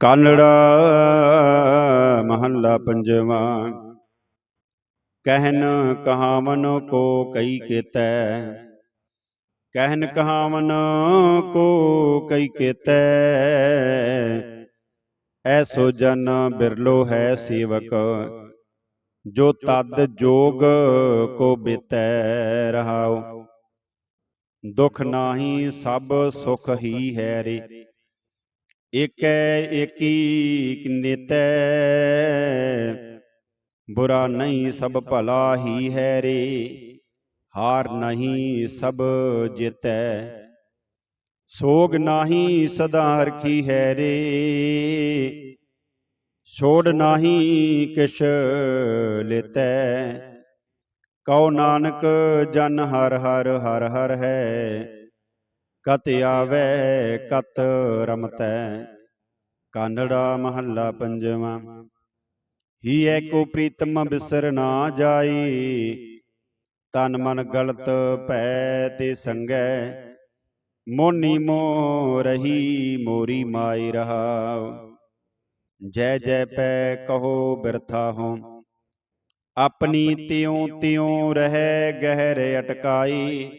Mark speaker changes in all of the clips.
Speaker 1: ਕਾਨੜਾ ਮਹੱਲਾ ਪੰਜਵਾਂ। ਕਹਿਨ ਕਹਾਵਨ ਕੋ ਕਈ ਕੇਤੈ। ਕਹਿਨ ਕਹਾਵਨ ਕੋ ਕਈ ਕੇਤੈ। ਐਸੋ ਜਨ ਬਿਰਲੋ ਹੈ ਸੇਵਕ, ਜੋ ਤਦ ਜੋਗ ਕੋ ਬਿਤੈ ਰਹਾਉ। ਦੁਖ ਨਾਹੀ ਸਭ ਸੁਖ ਹੀ ਹੈ ਰੇ। ਏਕੈ ਏਕੀ ਨਿਤੈ, ਬੁਰਾ ਨਹੀਂ ਸਭ ਭਲਾ ਹੀ ਹੈ ਰੇ ਹਾਰ ਨਹੀਂ ਸਭ ਜਿਤੈ। ਸੋਗ ਨਾਹੀ ਸਦਾ ਹਰਖੀ ਹੈ ਰੇ ਛੋੜ ਨਾਹੀ ਕਿਛ ਲਿਤੈ। ਕਉ ਨਾਨਕ ਜਨ ਹਰ ਹਰ ਹਰ ਹਰ ਹੈ, ਕਤ ਆਵੈ ਕਤ ਰਮਤੈ। ਕਾਨੜਾ ਮਹੱਲਾ ਪੰਜਵਾਂ। ਹੀ ਏਕੋ ਪ੍ਰੀਤਮ ਬਿਸਰ ਨਾ ਜਾਈ, ਤਨ ਮਨ ਗਲਤ ਭੈ ਤੇ ਸੰਗੈ, ਮੋਨੀ ਮੋ ਰਹੀ ਮੋਰੀ ਮਾਈ ਰਹਾਉ। ਜੈ ਜੈ ਪੈ ਕਹੋ ਬਿਰਥਾ ਹੋ ਆਪਣੀ ਤਿਉ ਤਿਉ ਰਹਿ ਗਹਿਰ ਅਟਕਾਈ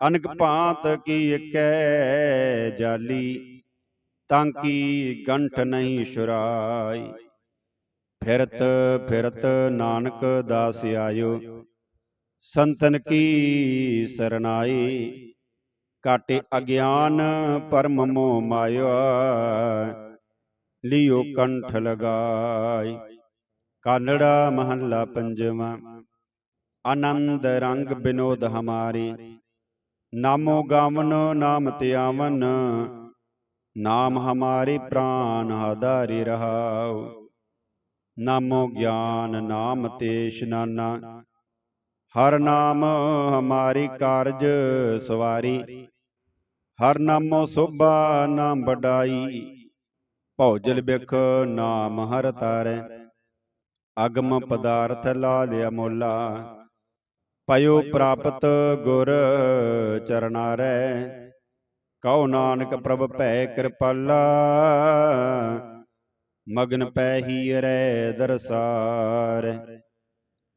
Speaker 1: ਅਨਕ ਭਾਂਤ ਕੀ ਇਕੈ ਜਾਲੀ। ਤਾਂ ਕੀ ਗੰਠ ਨਹੀਂ ਸ਼ੁਰਾਈ ਫਿਰਤ ਫਿਰਤ ਨਾਨਕ ਦਾਸ ਆਇਓ। ਸੰਤਨ ਕੀ ਸਰਨਾਈ। ਕਾਟੇ ਅਗਿਆਨ ਪਰਮ ਮੋਹ ਮਾਇਆ। ਲਿਓ ਕੰਠ ਲਗਾਈ। ਕਾਨੜਾ ਮਹੱਲਾ ਪੰਜਵਾਂ। ਆਨੰਦ ਰੰਗ ਬਿਨੋਦ ਹਮਾਰੀ। ਨਾਮੋ ਗਾਵਨ ਨਾਮ ਧਿਆਵਨ। ਨਾਮ ਹਮਾਰੀ ਪ੍ਰਾਨ ਆਧਾਰੀ ਰਹਾਉ। ਨਾਮੋ ਗਿਆਨ ਨਾਮ ਤੇ ਇਸ਼ਨਾਨਾ ਹਰ ਨਾਮ ਹਮਾਰੀ ਕਾਰਜ ਸਵਾਰੀ। ਹਰ ਨਾਮੋ ਸੋਭਾ ਨਾਮ ਵਡਾਈ। ਭੌਜਲ ਬਿਖ ਨਾਮ ਹਰ ਤਾਰੈ ਅਗਮ ਪਦਾਰਥ ਲਾ ਲਿਆ ਮੋਲਾ ਪਇਓ ਪ੍ਰਾਪਤ ਗੁਰ ਚਰਨਾਰੈ ਕਉ ਨਾਨਕ ਪ੍ਰਭ ਭੈ ਕਿਰਪਾਲਾ, ਮਗਨ ਪੈ ਹੀ ਰੈ ਦਰਸਾਰ।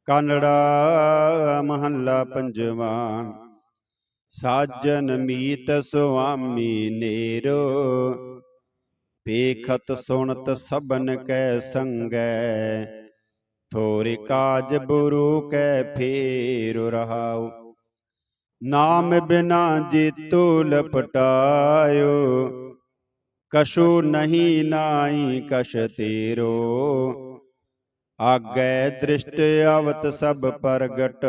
Speaker 1: ਕਨੜਾ ਮਹੱਲਾ ਪੰਜਵਾਂ, ਸਾਜਨ ਮੀਤ ਸੁਆਮੀ ਨੇਰੋ, ਪੇਖਤ ਸੁਣਤ ਸਭਨ ਕੈ ਸੰਗੈ, ਥੋਰੇ ਕਾਜ ਬੁਰੂ ਕੈ ਫੇਰ ਰਹਾਉ। ਨਾਮ ਬਿਨਾ ਜੀਤੂ ਲਪਟਾਇਓ, ਕਛੂ ਨਹੀਂ ਨਾਈ ਕਸ਼ ਤੇਰੋ। ਆਗੈ ਦ੍ਰਿਸ਼ਟ ਆਵਤ ਸਭ ਪ੍ਰਗਟ,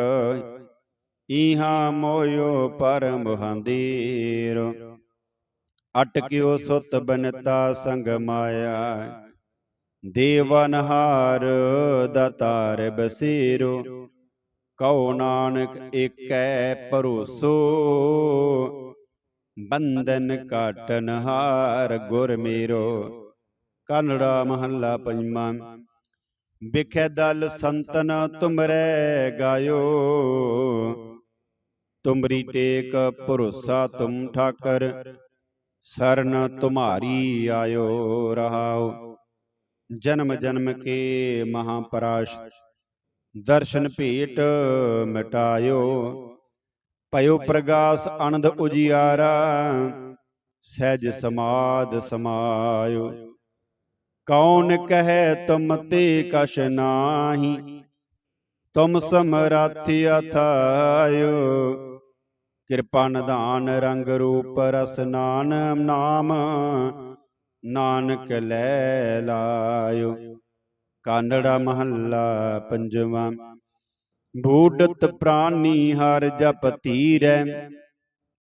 Speaker 1: ਈਹਾ ਮੋਇਓ ਪਰਮ ਹੰਦੀਰ। ਅਟਕਿਓ ਸੁਤ ਬਨਤਾ ਸੰਗ ਮਾਇਆ ਦੇਵਨਹਾਰ ਦਤਾਰ ਬਸੀਰੋ ਕਉ ਨਾਨਕ ਏਕੈ ਭਰੋਸੋ, ਬੰਧਨ ਕਾਟਨ ਹਾਰ ਗੁਰ ਮੇਰੋ। ਕਨੜਾ ਮਹੱਲਾ ਪੰਜਵਾਂ, ਵਿਖੇ ਦਲ ਸੰਤਨ ਤੁਮਰੇ ਗਾਇਓ। ਤੁਮਰੀ ਟੇਕ ਭਰੋਸਾ ਤੁਮ ਠਾਕਰ, ਸਰਨ ਤੁਮਾਰੀ ਆਇਓ ਰਹਾਓ। ਜਨਮ ਜਨਮ ਕੇ ਮਹਾਪਰਾਸ਼ ਦਰਸ਼ਨ ਭੇਟ ਮਿਟਾਇਓ। ਭਇਓ ਪ੍ਰਗਾਸ ਆਨੰਦ ਉਜਿਆਰਾ। ਸਹਿਜ ਸਮਾਦ ਸਮਾਇਓ। ਕੌਣ ਕਹੈ ਤੁਮ ਤੇ ਕਛ ਨਾਹੀ। ਤੁਮ ਸਮਰਾਥੀ ਅਥਾਇਓ। ਕਿਰਪਾ ਨਿਧਾਨ ਰੰਗ ਰੂਪ ਰਸ ਨਾਨ ਨਾਮ। ਨਾਨਕ ਲੈ ਲਾਇਓ। ਕਾਨੜਾ ਮਹੱਲਾ ਪੰਜਵਾਂ। ਬੂਡਤ ਪ੍ਰਾਨੀ ਹਰ ਜਪ ਧੀਰੈ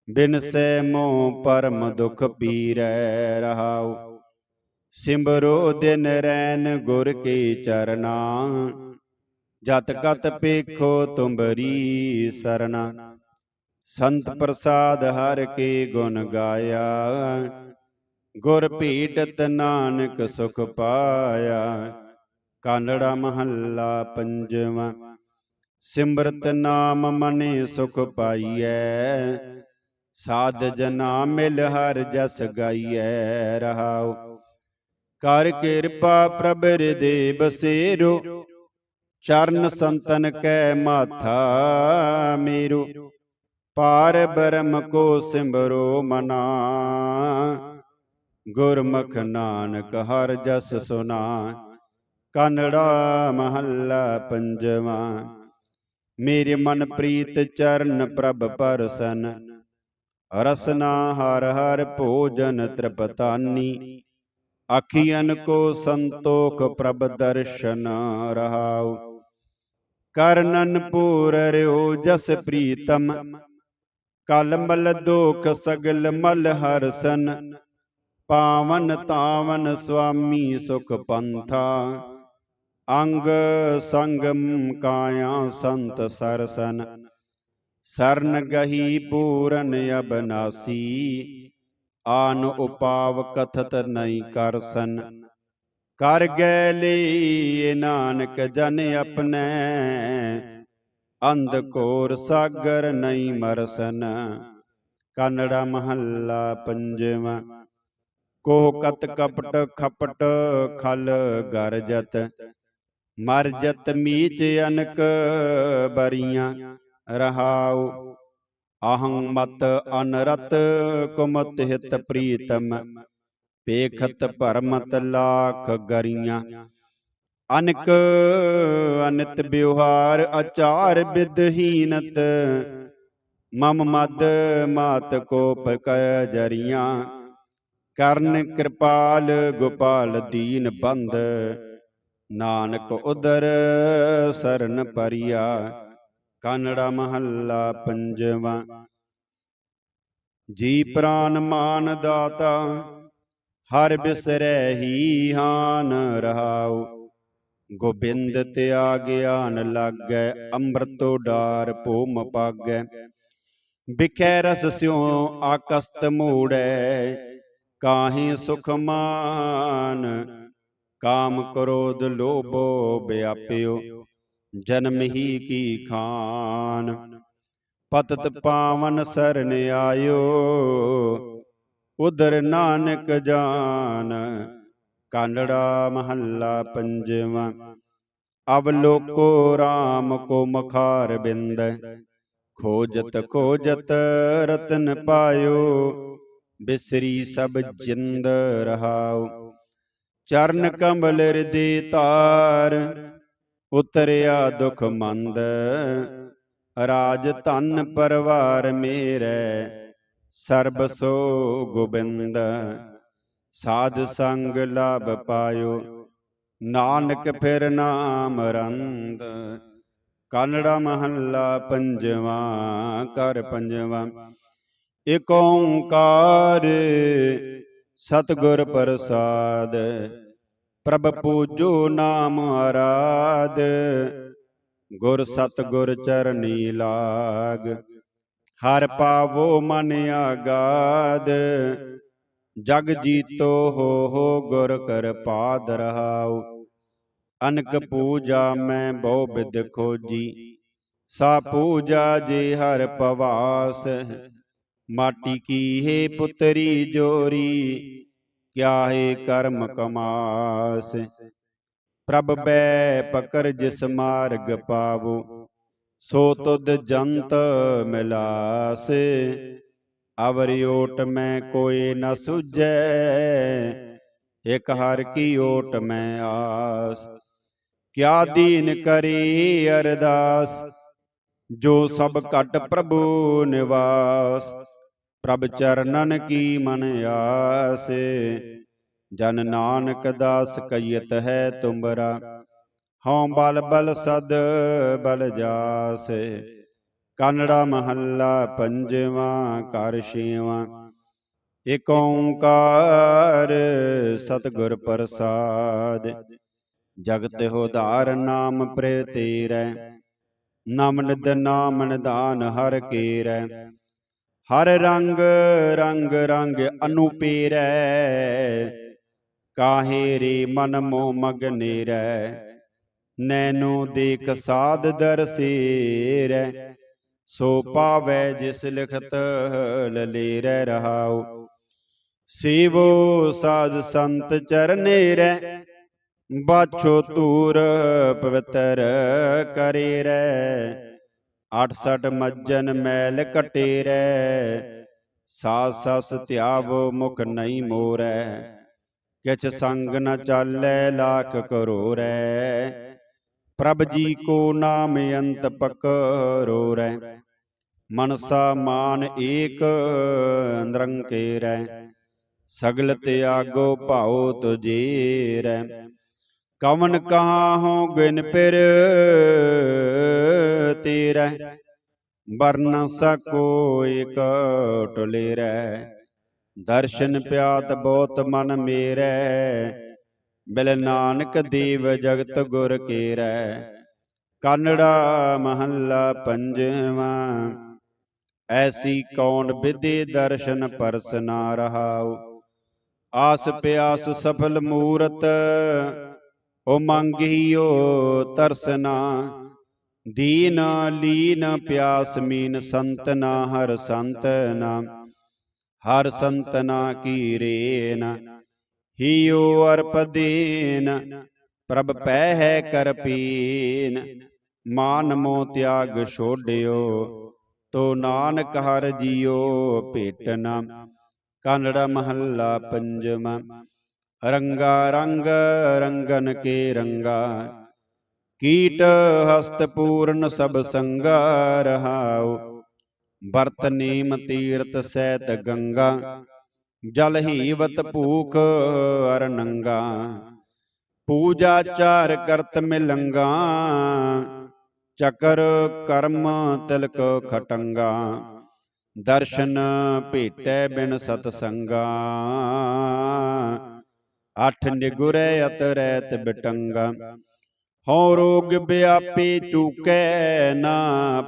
Speaker 1: ਬਿਨਸੈ ਮੋਹ ਪਰਮ ਦੁਖ ਪੀਰੈ ਰਹਾਉ। ਸਿਮਰੋ ਦਿਨ ਰੈਨ ਗੁਰ ਕੇ ਚਰਨਾ, ਜਤ ਕਤ ਪੇਖੋ ਤੁੰਬਰੀ ਸਰਨਾ। ਸੰਤ ਪ੍ਰਸਾਦ ਹਰ ਕੇ ਗੁਣ ਗਾਇਆ, ਗੁਰ ਭੀਟਤ ਨਾਨਕ ਸੁਖ ਪਾਇਆ। ਕਾਨੜਾ ਮਹੱਲਾ ਪੰਜਵਾਂ। ਸਿਮਰਤ ਨਾਮ ਮਨੇ ਸੁਖ ਪਾਈਐ, ਸਾਧ ਜਨਾ ਮਿਲ ਹਰ ਜਸ ਗਾਈਐ, ਰਹਾਉ। ਕਰ ਕਿਰਪਾ ਪ੍ਰਭ ਹਿਰਦੇ ਬਸੇਰੋ ਚਰਨ ਸੰਤਨ ਕੈ ਮਾਥਾ ਮੇਰੋ। ਪਾਰ ਬ੍ਰਹਮ ਕੋ ਸਿਮਰੋ ਮਨਾ, ਗੁਰਮੁਖ ਨਾਨਕ ਹਰ ਜਸ ਸੁਨਾ। ਕਨੜਾ ਮਹੱਲਾ ਪੰਜਵਾਂ। ਮੇਰੇ ਮਨ ਪ੍ਰੀਤ ਚਰਨ ਪ੍ਰਭ ਪਰਸਨ। ਰਸਨਾ ਹਰ ਹਰ ਭੋਜਨ ਤ੍ਰਿਪਤਾਨੀ। ਅਖੀਆਂ ਕੋ ਸੰਤੋਖ ਪ੍ਰਭ ਦਰਸ਼ਨ ਰਹਾਉ। ਕਰਨਨ ਪੂਰ ਰਿਓ ਜਸ ਪ੍ਰੀਤਮ। ਕਲ ਮਲ ਦੋਖ ਸਗਲ ਮਲ ਹਰਸਨ। ਪਾਵਨ ਤਾਵਨ ਸੁਆਮੀ ਸੁਖ ਪੰਥਾ। ਅੰਗ ਸੰਗਮ ਕਾਇਆ ਸੰਤ ਸਰਸਨ। ਸਰਨ ਗਹੀ ਪੂਰਨ ਅਬਨਾਸੀ, ਆਨ ਉਪਾਵ ਕਥਤ ਨਹੀਂ ਕਰਸਨ। ਕਰ ਗੈ ਲਈ ਨਾਨਕ ਜਨ ਆਪਣੈ, ਅੰਧ ਕੋਰ ਸਾਗਰ ਨਹੀਂ ਮਰਸਨ। ਕਨੜਾ ਮਹੱਲਾ ਪੰਜਵਾਂ, ਕੋਹ ਕਤ ਕਪਟ ਖਪਟ ਖਲ ਗਰਜਤ। ਮਰਜਤ ਮੀਚ ਅਨਕ ਬਰੀਆਂ ਰਹਾਉ, ਅਹੰ ਮਤ ਅਨਰਤ ਕੁਮਤ ਹਿਤ ਪ੍ਰੀਤਮ, ਪੇਖਤ ਭਰਮਤ ਲਾਖ ਗਰੀਆਂ। ਅਨਕ ਅਨਿਤ ਵਿਵਹਾਰ ਆਚਾਰ ਵਿਦਹੀਨਤ ਮਮ ਮਦ ਮਾਤ ਕੋਪ ਕਰ ਜਰੀਆਂ। ਕਰਨ ਕਿਰਪਾਲ ਗੋਪਾਲ ਦੀਨ ਬੰਦ ਨਾਨਕ ਉਦਰ ਸਰਨ ਪਰਿਆ ਕਨੜਾ ਮਹੱਲਾ ਪੰਜਵਾ। ਜੀ ਪ੍ਰਾਨ ਮਾਨ ਦਾਤਾ ਹਰ ਬਿਸਰੈ ਹੀ ਹਾਨ ਰਹਾਉ। ਗੋਬਿੰਦ ਤਿਆਗ ਗਿਆਨ ਲਾਗੈ ਅੰਮ੍ਰਿਤੋ ਡਾਰ ਭੂਮ ਪਾਗੈ। ਬਿਖੈ ਰਸ ਸਿਉ ਆਕਸਤ ਮੂੜੈ ਕਾਹੀ ਸੁਖ ਮਾਨ ਕਾਮ ਕ੍ਰੋਧ ਲੋਭੋ ਵਿਆਪਿਓ, ਜਨਮ ਹੀ ਕੀ ਖਾਨ। ਪਤਤ ਪਾਵਨ ਸਰਨ ਆਇਓ ਉਦਰ ਨਾਨਕ ਜਾਨ। ਕਾਂਡੜਾ ਮਹੱਲਾ ਪੰਜਵਾ, ਅਵਲੋਕੋ RAM ਕੋ ਮਖਾਰ ਬਿੰਦ। ਖੋਜਤ ਖੋਜਤ ਰਤਨ ਪਾਇਓ, ਬਿਸਰੀ ਸਭ ਜਿੰਦ ਰਹਾਉ ਚਰਨ ਕਮਲ ਹਿਰਦੇ ਤਾਰ। ਉਤਰਿਆ ਦੁਖ ਮੰਦ। ਰਾਜ ਧਨ ਪਰਵਾਰ ਮੇਰੇ। ਸਰਬ ਸੋ ਗੋਬਿੰਦ। ਸਾਧ ਸੰਗ ਲਾਭ ਪਾਇਓ। ਨਾਨਕ ਫਿਰ ਨਾਮ ਰੰਦ। ਕਨੜਾ ਮਹੱਲਾ ਪੰਜਵਾ। ਕਰ ਪੰਜਵਾ। ਇਕ ਓੰਕਾਰ। ਸਤਿਗੁਰ ਪ੍ਰਸਾਦ। ਪ੍ਰਭ ਪੂਜੋ ਨਾਮ ਆਰਾਧ। ਗੁਰ ਸਤਿਗੁਰ ਚਰਨੀ ਲਾਗ। ਹਰ ਪਾਵੋ ਮਨ ਆਗਾਦ। ਜਗ ਜੀਤੋ ਹੋ ਹੋ ਗੁਰ ਕਿਰਪਾਦ ਰਹਾਉ ਅਨਕ ਪੂਜਾ ਮੈਂ ਬਹੁ ਬਿਦ ਖੋਜੀ। ਸਾ ਪੂਜਾ ਜੇ ਹਰ ਪਵਾਸ। ਮਾਟੀ ਕੀ ਹੈ ਪੁੱਤਰੀ ਜੋਰੀ? ਕਿਆ ਹੈ ਕਰਮ ਕਮਾਸ? ਪ੍ਰਭ ਬੈ ਪਕਰ ਜਿਸ ਮਾਰਗ ਪਾਵੋ, ਸੋ ਤੁਧ ਜੰਤ ਮਿਲਾਸ। ਅਵਰ ਓਟ ਮੈਂ ਕੋਈ ਨ ਸੁਝੈ, ਇਕ ਹਰ ਕੀ ਓਟ ਮੈਂ ਆਸ। ਕਿਆ ਦੀਨ ਕਰੀ ਅਰਦਾਸ, ਜੋ ਸਭ ਘਟ ਪ੍ਰਭੂ ਨਿਵਾਸ। ਪ੍ਰਭ ਚਰਨਨ ਕੀ ਮਨ ਆਸੇ? ਜਨ ਨਾਨਕ ਦਾਸ ਕਈਤ ਹੈ ਤੁਮਰਾ ਹਉ ਬਲ ਬਲ ਸਦ ਬਲ ਜਾਸੇ। ਕਨੜਾ ਮਹੱਲਾ ਪੰਜਵਾ ਕਰ ਛੇਵਾ। ਏਕ ਓੰਕਾਰ ਸਤਿਗੁਰ ਪ੍ਰਸਾਦ। ਜਗਤ ਹੋਧਾਰ ਨਾਮ ਪ੍ਰੇ ਤੇਰੈ ਨਾਮ ਨਿਦ ਨਾਮ ਨਿਦਾਨ ਹਰ ਕੀਰੈ। ਹਰ ਰੰਗ ਰੰਗ ਰੰਗ ਅਨੂਪੀਰੈ। ਕਾਹੇ ਰੇ ਮਨ ਮੋ ਮਗਨੇਰੈ ਨੈਨੋ ਦੇਖ ਸਾਧ ਦਰਸੇਰੈ ਸੋ ਪਾਵੈ ਜਿਸ ਲਿਖਤ ਲਲੇਰੈ ਰਹਾਉ। ਸੇਵੋ ਸਾਧ ਸੰਤ ਚਰਨੇ ਰੈ ਬਾਛੋ ਤੂਰ ਪਵਿੱਤਰ ਕਰੇ ਰੈ 68 ਮੱਜਨ ਮੈਲ ਕਟੇ ਰਹਿ ਸਾਸ ਸਸ ਧਿਆਵੋ ਮੁਖ ਨਹੀਂ ਮੋਰੈ ਕਿਛ ਸੰਗ ਨ ਚਾਲੈ ਲਾਖ ਕਰੋ ਰਹਿ ਪ੍ਰਭ ਜੀ ਕੋ ਨਾਮ ਅੰਤ ਪਕਰੋ ਰਹਿ ਮਨਸਾ ਮਾਨ ਏਕ ਨਿਰੰਕੇ ਰਹਿ ਸਗਲ ਤਿਆਗੋ ਭਾਉ ਤੁਜੇ ਰਹਿ ਕਵਨ ਕਹਾਹੋ ਗੁਨ ਪਿਰ ਤੇਰਾ? ਵਰਨ ਸਕੋ ਇਕ ਟੁਲੇ ਰਹਿ ਦਰਸ਼ਨ ਪਿਆਤ ਬਹੁਤ ਮਨ ਮੇਰੈ। ਬਿਲ ਨਾਨਕ ਦੇਵ ਜਗਤ ਗੁਰ ਕੇਰੈ। ਕਨੜਾ ਮਹੱਲਾ ਪੰਜਵਾਂ। ਐਸੀ ਕੌਣ ਵਿਦੇ ਦਰਸ਼ਨ ਪਰਸਨਾ ਰਹਾਉ? ਆਸ ਪਿਆਸ ਸਫਲ ਮੂਰਤ ਓ ਮੰਗਿਓ ਤਰਸਨਾ, ਦੀਨ ਲੀਨ ਪਿਆਸ ਮੀਨ ਸੰਤਨਾ, ਹਰ ਸੰਤਨਾ ਹਰ ਸੰਤਨਾ ਕੀ ਰੇਨ, ਹੀਓ ਅਰਪ ਦੇਨ, ਪ੍ਰਭ ਪੈ ਹੈ ਕਰ ਪੀਨ, ਮਾਨ ਮੋ ਤਿਆਗ ਛੋੜਿਓ ਤੋ ਨਾਨਕ ਹਰ ਜੀਓ ਭੇਟਨਾ ਕਾਨੜਾ ਮਹੱਲਾ ਪੰਜਵਾਂ। ਰੰਗਾ ਰੰਗ, ਰੰਗਨ ਕੇ ਰੰਗਾ। ਕੀਟ ਹਸਤ ਪੂਰਨ ਸਭ ਸੰਗਾ ਰਹਾਉ ਬਰਤ ਨੀਮ ਤੀਰਤ ਸਹਿਤ ਗੰਗਾ। ਜਲ ਹੀਵਤ ਭੂਖ ਅਰ ਨੰਗਾ। ਪੂਜਾ ਚਾਰ ਕਰਤ ਮਿਲੰਗਾ। ਚਕਰ ਕਰਮ ਤਿਲਕ ਖਟੰਗਾ। ਦਰਸ਼ਨ ਭੇਟੈ ਬਿਨ ਸਤ ਸੰਗਾ ਅਠ ਨਿਗੁਰੈ ਅਤਰੈਤ ਬਿਟੰਗਾ ਹਉ ਰੋਗ ਵਿਆਪੀ ਚੂਕੈ ਨਾ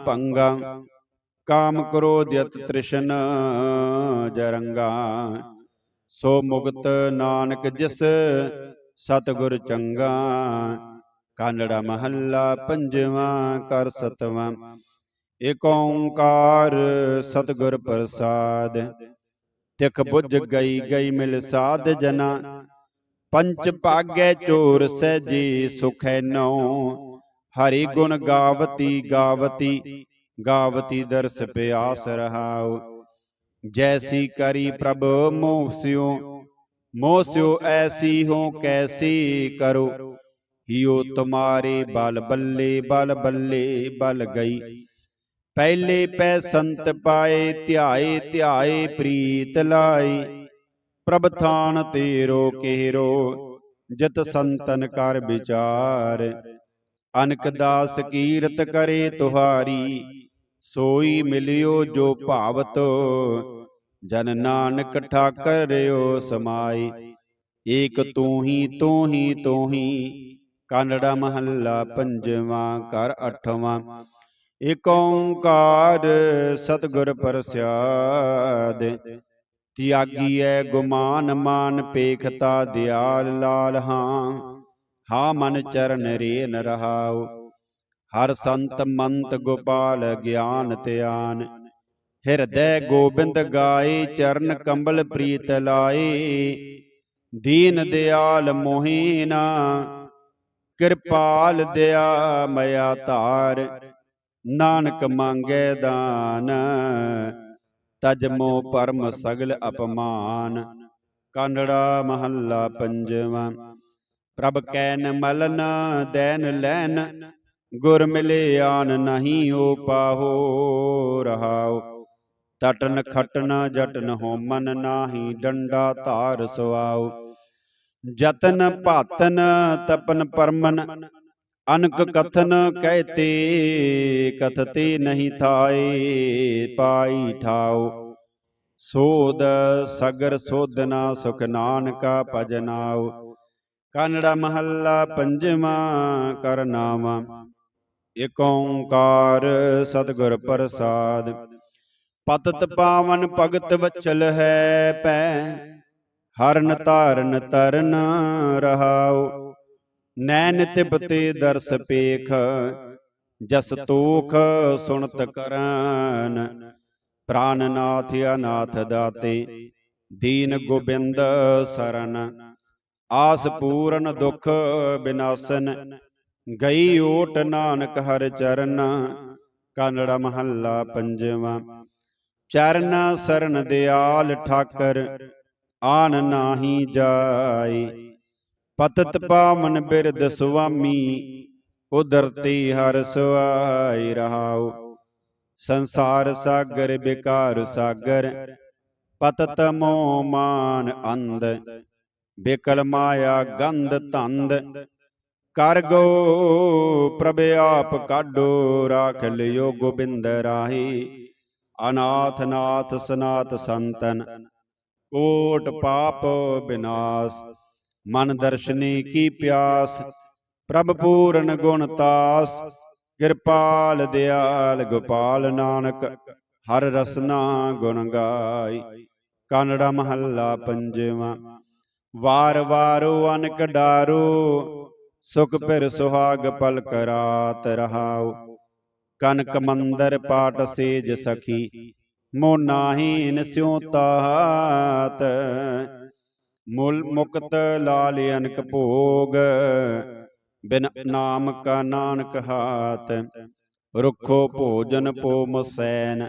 Speaker 1: ਭੰਗਾ ਕਾਮ ਕ੍ਰੋਧ ਯਤ ਤ੍ਰਿਸ਼ਨ ਜਰੰਗਾ। ਸੋ ਮੁਕਤ ਨਾਨਕ ਜਿਸ ਸਤਿਗੁਰ ਚੰਗਾ। ਕਾਨੜਾ ਮਹੱਲਾ ਪੰਜਵਾਂ ਕਰ ਸਤਵਾਂ। ਏਕ ਓੰਕਾਰ ਸਤਿਗੁਰ ਪ੍ਰਸਾਦ। ਤਿਖ ਬੁੱਝ ਗਈ ਗਈ ਮਿਲ ਸਾਧ ਜਨਾ। ਪੰਚ ਭਾਗੈ ਚੋਰ ਸਹਿਜੀ ਸੁਖੈ ਨਉ ਹਰੀ ਗੁਣ ਗਾਵਤੀ ਗਾਵਤੀ ਗਾਵਤੀ ਦਰਸ ਪਿਆਸ ਰਹਾਉ। ਜੈਸੀ ਕਰੀ ਪ੍ਰਭ ਮੋਸਿਓ ਮੋਸਿਓ ਐਸੀ ਹੋ ਕੈਸੀ ਕਰੋ। ਹਿਓ ਤੁਮਾਰੇ ਬਲ ਬੱਲੇ ਬਲ ਬੱਲੇ ਬਲ ਗਈ। ਪਹਿਲੇ ਪੈ ਸੰਤ ਪਾਏ ਧਿਆਏ ਧਿਆਏ ਪ੍ਰੀਤ ਲਾਈ ਪ੍ਰਭ ਥਾਨ ਤੇਰੋ ਕੇਰੋ ਜਿਤ ਸੰਤਨ ਕਰ ਵਿਚਾਰ। ਅਨਕ ਦਾਸ ਕੀਰਤ ਕਰੇ ਤੁਹਾਰੀ ਸੋਈ ਮਿਲਿਓ ਜੋ ਭਾਵਤ। ਜਨ ਨਾਨਕ ਠਾਕਰ ਰਿਓ ਸਮਾਈ ਏਕ ਤੂੰ ਹੀ ਤੂੰ ਹੀ ਤੂੰ ਹੀ ਕਾਨੜਾ ਮਹੱਲਾ ਪੰਜਵਾਂ ਕਰ ਅਠਵਾਂ। ਏਕ ਓੰਕਾਰ ਸਤਿਗੁਰ ਪ੍ਰਸਾਦ। ਤਿਆਗੀਐ ਗੁਮਾਨ ਮਾਨ ਪੇਖਤਾ ਦਿਆਲ ਲਾਲ ਹਾਂ। ਹਾ ਮਨ ਚਰਨ ਰੇਨ ਰਹਾਉ, ਹਰ ਸੰਤ ਮੰਤ ਗੋਪਾਲ ਗਿਆਨ ਧਿਆਨ। ਹਿਰਦੈ ਗੋਬਿੰਦ ਗਾਏ, ਚਰਨ ਕੰਬਲ ਪ੍ਰੀਤ ਲਾਏ। ਦੀਨ ਦਿਆਲ ਮੋਹੀਨਾ ਕਿਰਪਾਲ ਦਿਆ ਮਇਆ ਧਾਰ। ਨਾਨਕ ਮੰਗੈ ਦਾਨ ਤਜ ਮੋ ਪਰਮ ਸਗਲ ਅਪਮਾਨ। ਕਾਨੜਾ ਮਹੱਲਾ ਪੰਜਵਾਂ। ਪ੍ਰਭ ਕੈਨ ਮਲਨ ਦੈਨ ਲੈਨ ਗੁਰ ਮਿਲੇ ਆਨ ਨਹੀਂ ਓ ਪਾਹੋ ਰਹਾਉ ਤਟਨ ਖਟਨ ਜਟਨ ਹੋਮਨ ਨਾਹੀ ਡੰਡਾ ਧਾਰ ਸੁਆਉ ਜਤਨ ਭਾਤਨ ਤਪਨ ਪਰਮਨ ਅਨਕ ਕਥਨ ਕਹਿਤੇ ਕਥਤੇ ਨਹੀਂ ਥਾਏ ਪਾਈ ਠਾਉ ਸੋਦ ਸਗਰ ਸੋਧਨਾ ਸੁਖ ਨਾਨਕਾ ਭਜਨਾਉ ਕਾਨੜਾ ਮਹੱਲਾ ਪੰਜਵਾਂ ਕਰ ਨਾਵਾ। ਏਕ ਓੰਕਾਰ ਸਤਿਗੁਰ ਪ੍ਰਸਾਦ। ਪਤਤ ਪਾਵਨ ਭਗਤ ਵਚਲ ਹੈ ਪੈ। ਹਰਨ ਧਾਰਨ ਤਰਨ ਰਹਾਉ ਨੈਣ ਤਿਬਤੇ ਦਰਸ ਪੇਖ ਜਸ ਤੂਖ ਸੁਣਤ ਕਰਨ। ਪ੍ਰਾਨਨਾਥ ਅਨਾਥ ਦਾਤੇ ਦੀਨ ਗੋਬਿੰਦ ਸਰਨ। ਆਸ ਪੂਰਨ ਦੁਖ ਬਿਨਾਸਨ ਗਈ ਓਟ ਨਾਨਕ ਹਰ ਚਰਨ। ਕਨੜਾ ਮਹੱਲਾ ਪੰਜਵਾਂ। ਚਰਨ ਸਰਨ ਦਿਆਲ ਠਾਕਰ ਆਨ ਨਾਹੀ ਜਾਈ। ਪਤਤ ਪਾਵਨ ਬਿਰਦ ਸੁਆਮੀ ਉਦਰਤੀ ਹਰ ਸੁਆਈ ਰਹਾਉ। ਸੰਸਾਰ ਸਾਗਰ ਬਿਕਾਰ ਸਾਗਰ। ਪਤਤ ਮੋਹ ਮਾਨ ਅੰਧ। ਬਿਕਲ ਮਾਇਆ ਗੰਧ ਧੰਦ ਕਰ ਗੋ ਪ੍ਰਭ ਆਪ ਕਾਢੋ ਰਾਖ ਲਿਓ ਗੋਬਿੰਦ ਰਾਹੀ। ਅਨਾਥ ਨਾਥ ਸਨਾਤ ਸੰਤਨ। ਕੋਟ ਪਾਪ ਬਿਨਾਸ਼। ਮਨ ਦਰਸ਼ਨੀ ਕੀ ਪਿਆਸ ਪ੍ਰਭ ਪੂਰਨ ਗੁਣ ਤਾਸ ਕਿਰਪਾਲ ਦਿਆਲ ਗੋਪਾਲ ਨਾਨਕ ਹਰ ਰਸਨਾ ਗੁਣ ਗਾਈ। ਕਨੜਾ ਮਹੱਲਾ ਪੰਜਵਾਂ। ਵਾਰ ਵਾਰੋ ਅਨਕ ਡਾਰੋ ਸੁਖ ਪਿਰ ਸੁਹਾਗ ਪਲ ਕਰਾਤ ਰਹਾਉ। ਕਨਕ ਮੰਦਰ ਪਾਟ ਸੇਜ ਸਖੀ। ਮੋ ਨਾਹੀਨ ਸਿਉ ਤਾਤ। ਮੁਲ ਮੁਕਤ ਲਾਲ ਅਨਕ ਭੋਗ, ਬਿਨ ਨਾਮ ਕਾ ਨਾਨਕ ਹਾਤ, ਰੁਖੋ ਭੋਜਨ ਪੋ ਮਸੈਨ,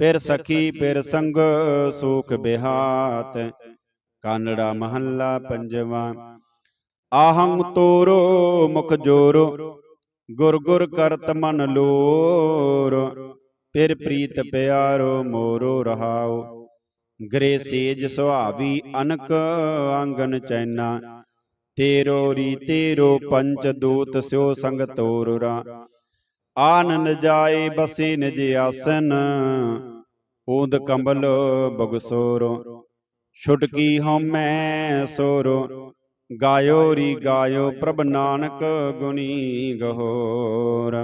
Speaker 1: ਫਿਰ ਸਖੀ ਫਿਰ ਸੰਗ ਸੁਖ ਬਿਹਾਤ, ਕਾਨੜਾ ਮਹੱਲਾ ਪੰਜਵਾਂ। ਆਹੰ ਤੋਰੋ ਮੁਖ ਜੋਰੋ, ਗੁਰ ਗੁਰ ਕਰਤ ਮਨ ਲੋਰ, ਫਿਰ ਪ੍ਰੀਤ ਪਿਆਰੋ ਮੋਰੋ ਰਹਾਓ। ਗ੍ਰੇ ਸੇਜ ਸੁਹਾਵੀ ਅਨਕ ਆਂਗਨ ਚੈਨਾ। ਤੇਰੋ ਰੀ ਤੇਰੋ ਪੰਚ ਦੂਤ ਸਿਓ ਸੰਗ ਤੋਰੁਰਾ ਆਨੰਦ ਜਾਏ ਬਸੇ ਨਿਜ ਆਸਨ, ਊਂਦ ਕੰਬਲ ਬਗਸੋਰੋ ਛੁਟਕੀ ਹਉਮੈ ਸੋਰੋ, ਗਾਇਓ ਰੀ ਗਾਇਓ ਪ੍ਰਭ ਨਾਨਕ ਗੁਣੀ ਗਹੋਰ।